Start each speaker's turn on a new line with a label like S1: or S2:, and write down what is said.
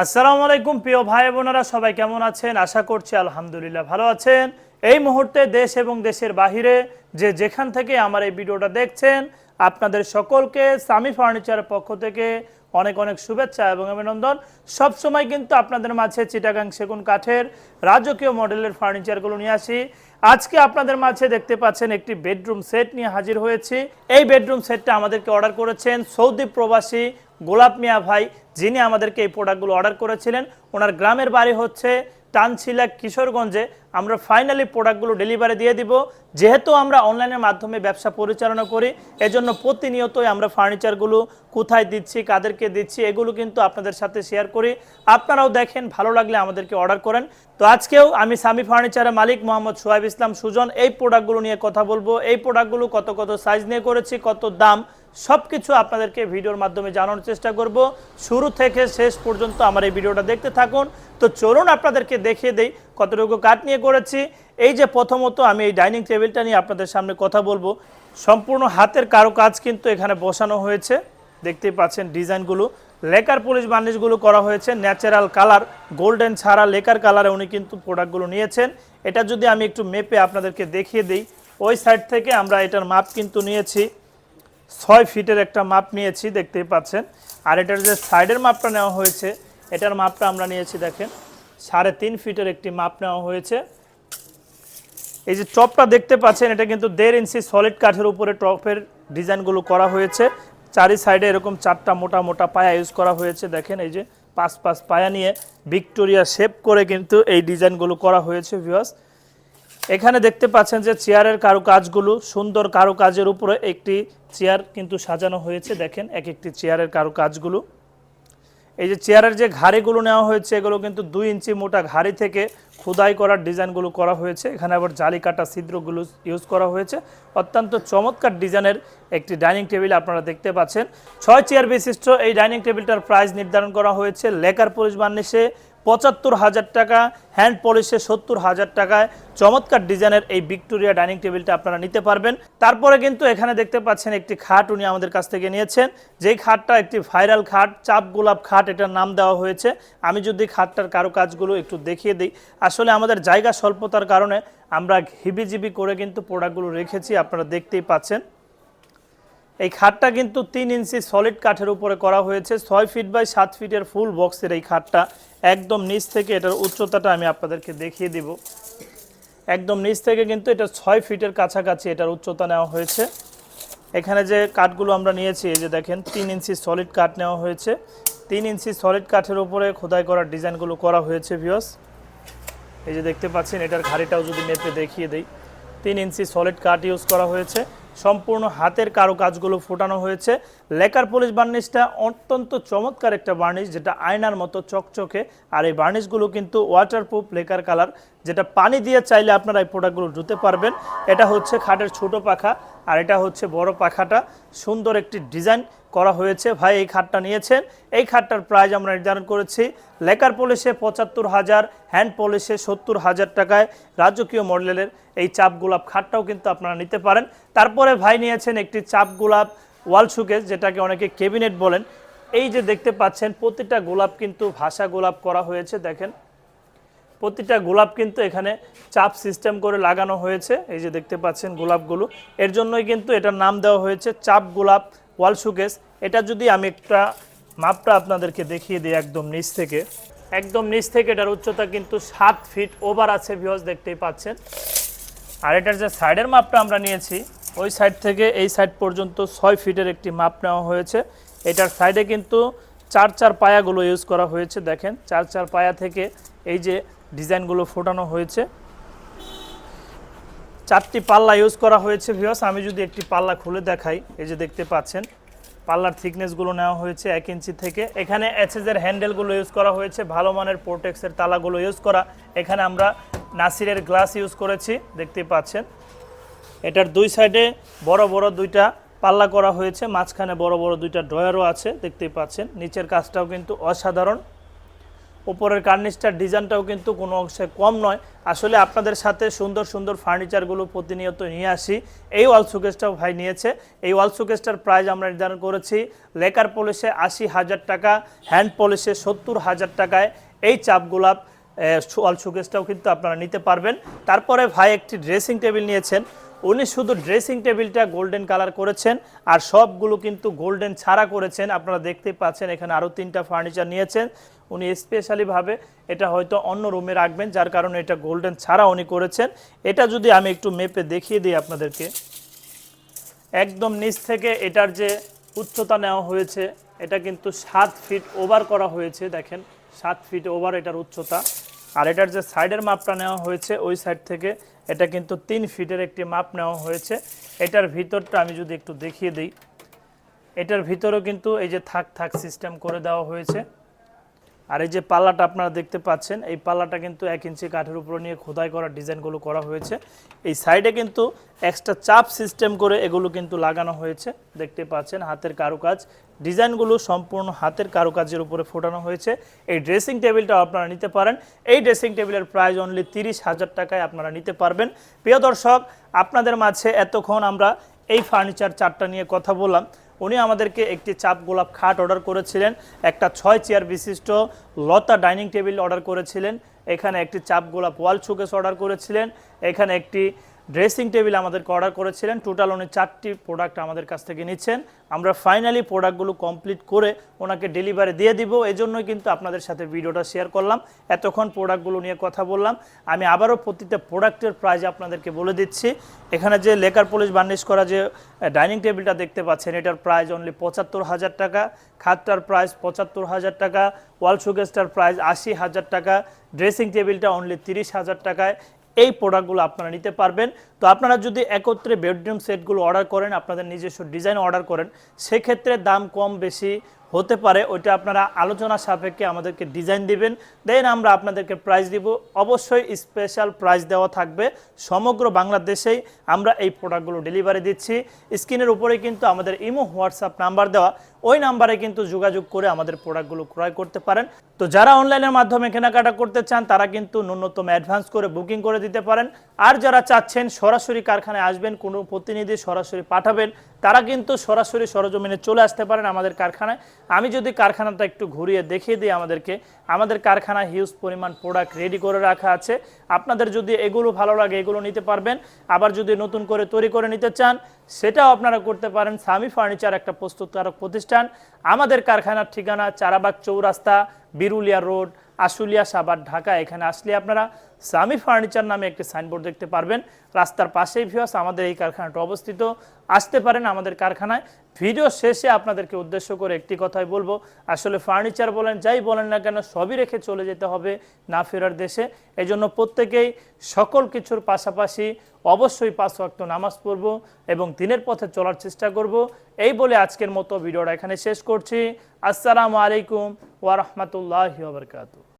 S1: আসসালামু আলাইকুম, প্রিয় ভাই বোনেরা, সবাই কেমন আছেন? আশা করছি আলহামদুলিল্লাহ ভালো আছেন। এই মুহূর্তে দেশ এবং দেশের বাহিরে যে যেখান থেকে আমার এই ভিডিওটা দেখছেন, আপনাদের সকলকে সামি ফার্নিচারের পক্ষ থেকে অনেক অনেক শুভেচ্ছা এবং অভিনন্দন। সবসময় কিন্তু আপনাদের মাঝে চিটাগাং সেগুন কাঠের রাজকীয় মডেলের ফার্নিচারগুলো নিয়ে আসি। আজকে আপনাদের মাঝে দেখতে পাচ্ছেন একটি বেডরুম সেট নিয়ে হাজির হয়েছি। এই বেডরুম সেটটা আমাদেরকে অর্ডার করেছেন সৌদি প্রবাসী গোলাপ মিয়া ভাই। যিনি আমাদেরকে এই প্রোডাক্টগুলো অর্ডার করেছিলেন, ওনার গ্রামের বাড়ি হচ্ছে টানছিলা কিশোরগঞ্জে। আমরা ফাইনালি প্রোডাক্টগুলো ডেলিভারি দিয়ে দিব। যেহেতু আমরা অনলাইনের মাধ্যমে ব্যবসা পরিচালনা করি, এজন্য প্রতিনিয়তই আমরা ফার্নিচারগুলো কোথায় দিচ্ছি, কাদেরকে দিচ্ছি, এগুলো কিন্তু আপনাদের সাথে শেয়ার করি। আপনারাও দেখেন, ভালো লাগলে আমাদেরকে অর্ডার করেন। তো আজকেও আমি সামি ফার্নিচারের মালিক মোহাম্মদ সোহাইব ইসলাম সুজন এই প্রোডাক্টগুলো নিয়ে কথা বলব। এই প্রোডাক্টগুলো কত কত সাইজ নিয়ে করেছি, কত দাম সব কিছু আপনাদেরকে ভিডিওর মাধ্যমে জানানোর চেষ্টা করব। শুরু থেকে শেষ পর্যন্ত আমার এই ভিডিওটা দেখতে থাকুন। তো চলুন আপনাদেরকে দেখিয়ে দেই কতটুকু কাঠ নিয়ে করেছি। এই যে প্রথমত আমি এই ডাইনিং টেবিলটা নিয়ে আপনাদের সামনে কথা বলব। সম্পূর্ণ হাতের কারও কাজ কিন্তু এখানে বসানো হয়েছে। দেখতেই পাচ্ছেন ডিজাইনগুলো। লেকার পুলিশ বার্নিশগুলো করা হয়েছে। ন্যাচারাল কালার, গোল্ডেন ছাড়া লেকার কালারে উনি কিন্তু প্রোডাক্টগুলো নিয়েছেন। এটা যদি আমি একটু মেপে আপনাদেরকে দেখিয়ে দিই, ওই সাইড থেকে আমরা এটার মাপ কিন্তু নিয়েছি। ছয় ফিটের একটা মাপ নিয়েছি, দেখতেই পাচ্ছেন। আর এটার যে সাইডের মাপটা নেওয়া হয়েছে, এটার মাপটা আমরা নিয়েছি, দেখেন, সাড়ে তিন ফিটের একটি মাপ নেওয়া হয়েছে। এই যে টপটা দেখতে পাচ্ছেন, এটা কিন্তু দেড় ইঞ্চি সলিড কাঠের উপরে টপের ডিজাইনগুলো করা হয়েছে। চারি সাইডে এরকম চারটা মোটা মোটা পায়া ইউজ করা হয়েছে, দেখেন, এই যে পাঁচ পাঁচ পায়া নিয়ে ভিক্টোরিয়া শেপ করে কিন্তু এই ডিজাইনগুলো করা হয়েছে ভিউয়ার্স এখানে দেখতে পাচ্ছেন যে চেয়ারের কারুকাজগুলো, সুন্দর কারুকাজের উপরে একটি চেয়ার কিন্তু সাজানো হয়েছে, দেখেন, এক একটি চেয়ারের কারুকাজগুলো। এই যে চেয়ারের যে ঘাড়িগুলো নেওয়া হয়েছে, এগুলো কিন্তু দুই ইঞ্চি মোটা ঘাড়ি থেকে খোদাই করার ডিজাইনগুলো করা হয়েছে। এখানে আবার জালি কাটা ছিদ্রগুলো ইউজ করা হয়েছে। অত্যন্ত চমৎকার ডিজাইনের একটি ডাইনিং টেবিল আপনারা দেখতে পাচ্ছেন। ছয় চেয়ার বিশিষ্ট এই ডাইনিং টেবিলটার প্রাইস নির্ধারণ করা হয়েছে। লেকার পুলিশ বার্নিশে পঁচাত্তর হাজার টাকা হ্যান্ড পলিশে সত্তর হাজার টাকায়। চমৎকার ডিজাইনের এই ভিক্টোরিয়া ডাইনিং টেবিলটা আপনারা নিতে পারবেন। তারপরে কিন্তু এখানে দেখতে পাচ্ছেন একটি খাট উনি আমাদের কাছ থেকে নিয়েছেন। যেই খাটটা একটি ভাইরাল খাট চাপ গোলাপ খাট, এটার নাম দেওয়া হয়েছে। আমি যদি খাটটার কারও কাজগুলো একটু দেখিয়ে দিই, আসলে আমাদের জায়গা স্বল্পতার কারণে আমরা হিবিজিবি করে কিন্তু প্রোডাক্টগুলো রেখেছি, আপনারা দেখতেই পাচ্ছেন। এই খাটটা কিন্তু তিন ইঞ্চি সলিড কাঠের উপরে করা হয়েছে। ছয় ফিট বাই সাত ফিটের ফুল বক্সের এই খাটটা। একদম নিচ থেকে এটার উচ্চতাটা আমি আপনাদেরকে দেখিয়ে দিব। একদম নিচ থেকে কিন্তু এটা ছয় ফিটের কাছাকাছি এটার উচ্চতা নেওয়া হয়েছে। এখানে যে কাঠগুলো আমরা নিয়েছি, এই যে দেখেন, তিন ইঞ্চি সলিড কাঠ নেওয়া হয়েছে। তিন ইঞ্চি সলিড কাঠের উপরে খোদাই করার ডিজাইনগুলো করা হয়েছে ভিওস এই যে দেখতে পাচ্ছেন, এটার ঘাড়িটাও যদি মেপে দেখিয়ে দেই। তিন ইঞ্চি সলিড কাঠ ইউজ করা হয়েছে। সম্পূর্ণ হাতের কারও কাজগুলো ফোটানো হয়েছে। লেকার পুলিশ বার্নিশটা অত্যন্ত চমৎকার একটা বার্নিশ, যেটা আয়নার মতো চকচকে। আর এই বার্নিশগুলো কিন্তু ওয়াটারপ্রুফ লেকার কালার যেটা পানি দিয়ে চাইলে আপনারা এই প্রোডাক্টগুলো ধুতে পারবেন। এটা হচ্ছে খাটের ছোট পাখা, আর এটা হচ্ছে বড় পাখাটা। সুন্দর একটি ডিজাইন করা হয়েছে। ভাই, এই খাটটা নিয়েছেন। এই খাটটার প্রাইস আমরা নির্ধারণ করেছি লেকার পলিশে পঁচাত্তর হাজার হ্যান্ড পলিশে সত্তর হাজার টাকায়। রাজকীয় মডেলের এই চাপ গোলাপ খাটটাও কিন্তু আপনারা নিতে পারেন। তারপরে ভাই নিয়েছেন একটি চাপ গোলাপ ওয়াল শুকেস যেটাকে অনেকে কেবিনেট বলেন। এই যে দেখতে পাচ্ছেন, প্রতিটা গোলাপ কিন্তু ভাষা গোলাপ করা হয়েছে, দেখেন। প্রতিটা গোলাপ কিন্তু এখানে চাপ সিস্টেম করে লাগানো হয়েছে। এই যে দেখতে পাচ্ছেন গোলাপগুলো। এর জন্যই কিন্তু এটার নাম দেওয়া হয়েছে চাপ গোলাপ ওয়াল শুকেস, এটা যদি আমি একটা মাপটা আপনাদেরকে দেখিয়ে দিই একদম নিচ থেকে। একদম নিচ থেকে এটার উচ্চতা কিন্তু সাত ফিট ওভার আছে ভিওস দেখতেই পাচ্ছেন। আর এটার যে সাইডের মাপটা আমরা নিয়েছি, ওই সাইড থেকে এই সাইড পর্যন্ত ছয় ফিটের একটি মাপ নেওয়া হয়েছে। এটার সাইডে কিন্তু চার চার পায়াগুলো ইউজ করা হয়েছে, দেখেন। চার চার পায়া থেকে এই যে ডিজাইনগুলো ফোটানো হয়েছে। চারটি পাল্লা ইউজ করা হয়েছে ভিওস আমি যদি একটি পাল্লা খুলে দেখাই, এই যে দেখতে পাচ্ছেন, পাল্লার থিকনেসগুলো নেওয়া হয়েছে এক ইঞ্চি থেকে। এখানে এর হ্যান্ডেলগুলো ইউজ করা হয়েছে, ভালো মানের পোর্টেক্সের তালাগুলো ইউজ করা। এখানে আমরা নাসিরের গ্লাস ইউজ করেছি, দেখতে পাচ্ছেন। এটার দুই সাইডে বড় বড় দুইটা পাল্লা করা হয়েছে, মাঝখানে বড় বড় দুইটা ড্রয়ারও আছে দেখতেই পাচ্ছেন। নিচের কাজটাও কিন্তু অসাধারণ। উপরের কার্নিশটার ডিজাইনটাও কিন্তু কোনো অংশে কম নয়। আসলে আপনাদের সাথে সুন্দর সুন্দর ফার্নিচারগুলো প্রতিনিয়ত নিয়ে আসি। এই ওয়াল শোকেসটাও ভাই নিয়েছে। এই ওয়াল শোকেসটার প্রাইস আমরা নির্ধারণ করেছি লেকার পলিশে আশি হাজার টাকা, হ্যান্ড পলিশে সত্তর হাজার টাকায়। এই চাপ গোলাপ ওয়াল শোকেসটাও কিন্তু আপনারা নিতে পারবেন। তারপরে ভাই একটি ড্রেসিং টেবিল নিয়েছেন। উনি শুধু ড্রেসিং টেবিলটা গোল্ডেন কালার করেছেন, আর সবগুলো কিন্তু গোল্ডেন ছাড়া করেছেন। আপনারা দেখতেই পাচ্ছেন, এখানে আরও তিনটা ফার্নিচার নিয়েছেন। উনি স্পেশালিভাবে এটা হয়তো অন্য রুমে রাখবেন, যার কারণে এটা গোল্ডেন ছাড়া উনি করেছেন। এটা যদি আমি একটু মেপে দেখিয়ে দিই আপনাদেরকে। একদম নিচ থেকে এটার যে উচ্চতা নেওয়া হয়েছে, এটা কিন্তু সাত ফিট ওভার করা হয়েছে, দেখেন, সাত ফিট ওভার এটার উচ্চতা। আর এটার যে সাইডের মাপটা নেওয়া হয়েছে, ওই সাইড থেকে এটা কিন্তু তিন ফিটের একটি মাপ নেওয়া হয়েছে। এটার ভিতরটা আমি যদি একটু দেখিয়ে দিই। এটার ভিতরেও কিন্তু এই যে থাক থাক সিস্টেম করে দেওয়া হয়েছে। আর এই যে পাল্লাটা আপনারা দেখতে পাচ্ছেন, এই পাল্লাটা কিন্তু এক ইঞ্চি কাঠের উপর নিয়ে খোদাই করা ডিজাইনগুলো করা হয়েছে। এই সাইডে কিন্তু এক্সট্রা চাপ সিস্টেম করে এগুলো কিন্তু লাগানো হয়েছে। দেখতে পাচ্ছেন হাতের কারুকাজ। ডিজাইনগুলো সম্পূর্ণ হাতের কারুকাজের উপরে ফোটানো হয়েছে। এই ড্রেসিং টেবিলটা আপনারা নিতে পারেন। এই ড্রেসিং টেবিলের প্রাইস অনলি তিরিশ হাজার টাকায় আপনারা নিতে পারবেন। প্রিয় দর্শক, আপনাদের মাঝে এতক্ষণ আমরা এই ফার্নিচার চারটা নিয়ে কথা বললাম। উনি আমাদেরকে একটি চাপ গোলাপ খাট অর্ডার করেছিলেন, একটা ছয় চেয়ার বিশিষ্ট লতা ডাইনিং টেবিল অর্ডার করেছিলেন, এখানে একটি চাপ গোলাপ ওয়াল শোকেস অর্ডার করেছিলেন, এখানে একটি ড্রেসিং টেবিল আমাদেরকে অর্ডার করেছিলেন। টোটাল উনি চারটি প্রোডাক্ট আমাদের কাছ থেকে নিচ্ছেন। আমরা ফাইনালি প্রোডাক্টগুলো কমপ্লিট করে ওনাকে ডেলিভারি দিয়ে দিব। এই জন্যই কিন্তু আপনাদের সাথে ভিডিওটা শেয়ার করলাম। এতক্ষণ প্রোডাক্টগুলো নিয়ে কথা বললাম। আমি আবারও প্রতিটা প্রোডাক্টের প্রাইস আপনাদেরকে বলে দিচ্ছি। এখানে যে লেকার পলিশ বার্নিশ করা যে ডাইনিং টেবিলটা দেখতে পাচ্ছেন, এটার প্রাইস অনলি পঁচাত্তর হাজার টাকা। খাটটার প্রাইস পঁচাত্তর হাজার টাকা। ওয়াল শোকেসটার প্রাইস আশি হাজার টাকা। ড্রেসিং টেবিলটা অনলি তিরিশ হাজার টাকায়। এই প্রোডাক্টগুলো আপনারা নিতে পারবেন। তো আপনারা যদি একত্রে বেডরুম সেটগুলো অর্ডার করেন, আপনাদের নিজস্ব ডিজাইন অর্ডার করেন, সেক্ষেত্রে দাম কম বেশি হতে পারে। ওইটা আপনারা আলোচনা সাপেক্ষে আমাদেরকে ডিজাইন দিবেন। দেন আমরা আপনাদেরকে প্রাইস দিব। অবশ্যই স্পেশাল প্রাইস দেওয়া থাকবে। সমগ্র বাংলাদেশেই আমরা এই প্রোডাক্টগুলো ডেলিভারি দিচ্ছি। স্ক্রিনের উপরে কিন্তু আমাদের ইমো হোয়াটসঅ্যাপ নাম্বার দেওয়া। ওই নাম্বারে কিন্তু যোগাযোগ করে আমাদের প্রোডাক্টগুলো ক্রয় করতে পারেন। তো যারা অনলাইনের মাধ্যমে কেনাকাটা করতে চান, তারা কিন্তু ন্যূনতম অ্যাডভান্স করে বুকিং করে দিতে পারেন। আর যারা চাচ্ছেন সরাসরি কারখানায় আসবেন, কোনো প্রতিনিধি সরাসরি পাঠাবেন, তারা কিন্তু সরাসরি সরজমিনে চলে আসতে পারেন আমাদের কারখানায়। আমি যদি কারখানাটা একটু ঘুরিয়ে দেখিয়ে দিই আমাদেরকে, আমাদের কারখানায় হিউজ পরিমাণ প্রোডাক্ট রেডি করে রাখা আছে। আপনাদের যদি এগুলো ভালো লাগে, এগুলো নিতে পারবেন। আবার যদি নতুন করে তৈরি করে নিতে চান সেটাও আপনারা করতে পারেন। সামি ফার্নিচার একটা প্রস্তুতকারক প্রতিষ্ঠান। আমাদের কারখানার ঠিকানা চারাবাগ চৌরাস্তা, বিরুলিয়া রোড, আশুলিয়া সাবার ঢাকা। এখানে আসলে আপনারা সামি ফার্নিচার নামে একটি সাইনবোর্ড দেখতে পারবেন। রাস্তার পাশেই ভিওস আমাদের এই কারখানাটা অবস্থিত। আসতে পারেন আমাদের কারখানায়। ভিডিও শেষে আপনাদেরকে উদ্দেশ্য করে একটি কথাই বলব। আসলে ফার্নিচার বলেন, যাই বলেন না কেন, সবই রেখে চলে যেতে হবে না ফেরার দেশে। এই জন্য প্রত্যেকেই সকল কিছুর পাশাপাশি অবশ্যই পাঁচ ওয়াক্ত নামাজ পড়ব এবং দিনের পথে চলার চেষ্টা করব। এই বলে আজকের মতো ভিডিওটা এখানে শেষ করছি। আসসালামু আলাইকুম ওয়া রাহমাতুল্লাহি ওয়া বারাকাতুহু।